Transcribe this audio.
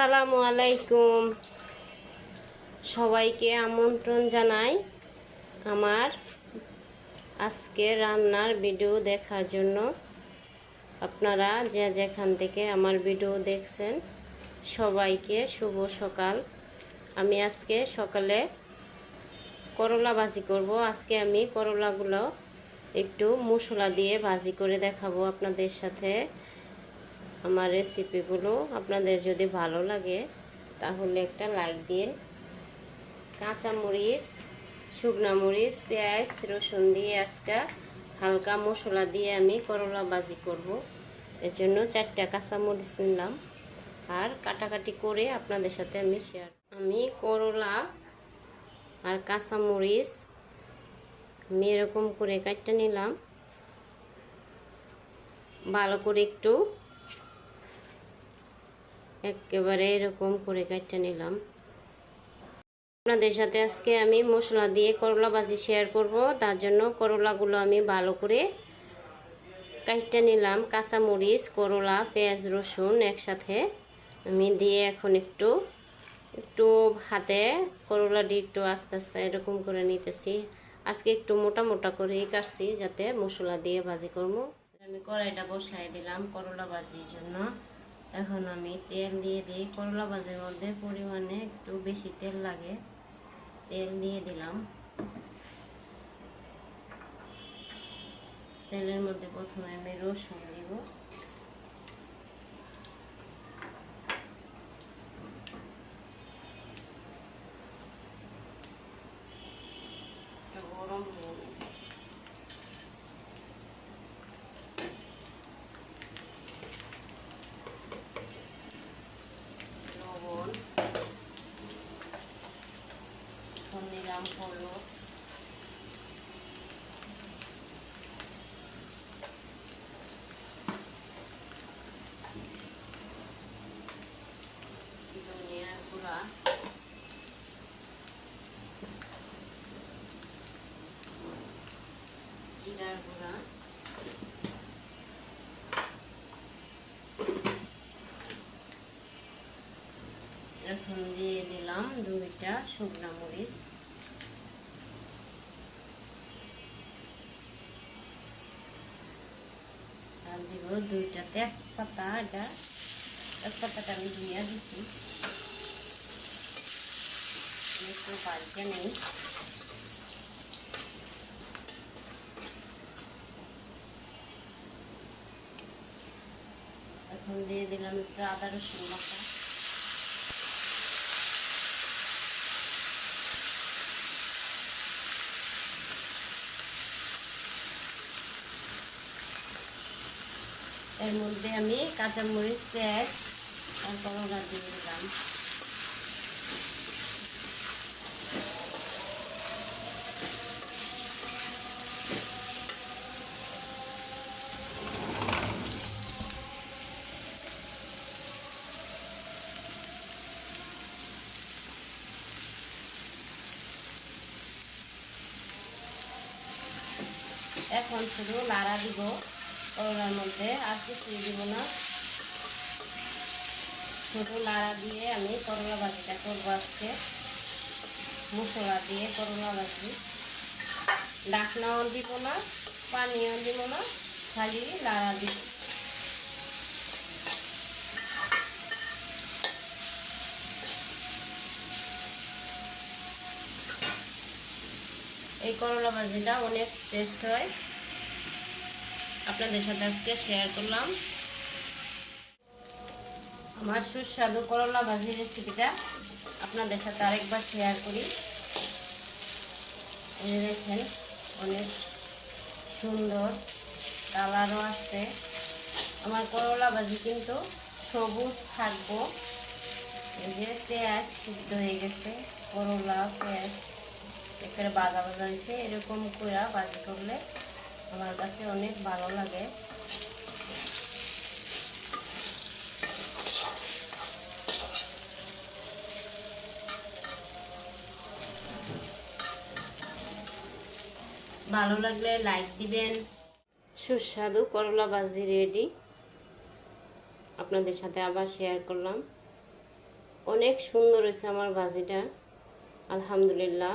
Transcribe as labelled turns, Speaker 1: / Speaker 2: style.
Speaker 1: আসসালামু আলাইকুম। সবাইকে আমন্ত্রণ জানাই আমার আজকে রান্নার ভিডিও দেখার জন্য। আপনারা যে যেখান থেকে আমার ভিডিও দেখছেন, সবাইকে শুভ সকাল। আমি আজকে সকালে করলা ভাজি করব। আজকে আমি করলাগুলো একটু মশলা দিয়ে ভাজি করে দেখাবো আপনাদের সাথে। আমার রেসিপিগুলো আপনাদের যদি ভালো লাগে, তাহলে একটা লাইক দিন কাঁচামরিচ শুকনা মরিচ পেঁয়াজ, রসুন দিয়ে আজকে হালকা মশলা দিয়ে আমি করলা ভাজি করব। এর জন্য চারটা কাঁচামরিচ নিলাম আর কাটাকাটি করে আপনাদের সাথে আমি শেয়ার আমি করলা আর কাঁচামরিচ আমি এরকম করে কাটটা নিলাম। ভালো করে একটু একেবারে এরকম করে কাটটা নিলাম। আপনাদের সাথে আজকে আমি মশলা দিয়ে করলা ভাজি শেয়ার করব। তার জন্য করলাগুলো আমি ভালো করে কাটটা নিলাম। কাঁচামরিচ, করলা, পেঁয়াজ, রসুন একসাথে আমি দিয়ে এখন একটু একটু হাতে করলা দিয়ে একটু আস্তে আস্তে এরকম করে নিতেছি। আজকে একটু মোটা মোটা করেই কাটছি যাতে মশলা দিয়ে ভাজি করব। আমি কড়াইটা বসাই দিলাম করলা ভাজির জন্য। এখন আমি তেল দিয়ে দিই। করলা ভাজির মধ্যে পরিমাণে একটু বেশি তেল লাগে। তেল দিয়ে দিলাম। তেলের মধ্যে প্রথমে আমি রসুন দিব। এখন দিয়ে দিলাম দুইটা শুকনা মরিচ। আর দিব দুইটা তেজপাতা, এটা তেজপাতাটা আমি ধুইয়া দিচ্ছি একটু বাড়িতে নেই। এখন দিয়ে দিলাম একটু আদা রসুন বাটা। এর মধ্যে আমি কাঁচামরিচ পেঁয়াজ আর করলা দিয়ে দিলাম। এখন শুধু লাড়া দিব। করলার মধ্যে আর কিছুই দিব না। শুধু লাড়া দিয়ে আমি করলা ভাজিটা করব আজকে। মশলা দিয়ে করলা ভাজি ডাকনাও দিব না, পানিও দিব না, খালি লাড়া দিব। এই করলা ভাজিটা অনেক টেস্ট হয়। আপনাদের সাথে আজকে শেয়ার করলাম। আমার সুস্বাদু করলা ভাজির রেসিপিটা আপনাদের সাথে আরেকবার শেয়ার করি। দেখেন, অনেক সুন্দর কালারও আসছে। আমার করলা ভাজি কিন্তু সবুজ থাকব। এই যে পেঁয়াজ সিদ্ধ হয়ে গেছে, করলা, পেঁয়াজ, একেবারে বাজা বাজা হয়েছে। এরকম করে বাজি করলে আমার কাছে অনেক ভালো লাগে। ভালো লাগলে লাইক দিবেন। সুস্বাদু করলা ভাজি রেডি আপনাদের সাথে আবার শেয়ার করলাম। অনেক সুন্দর হয়েছে আমার ভাজিটা আলহামদুলিল্লাহ।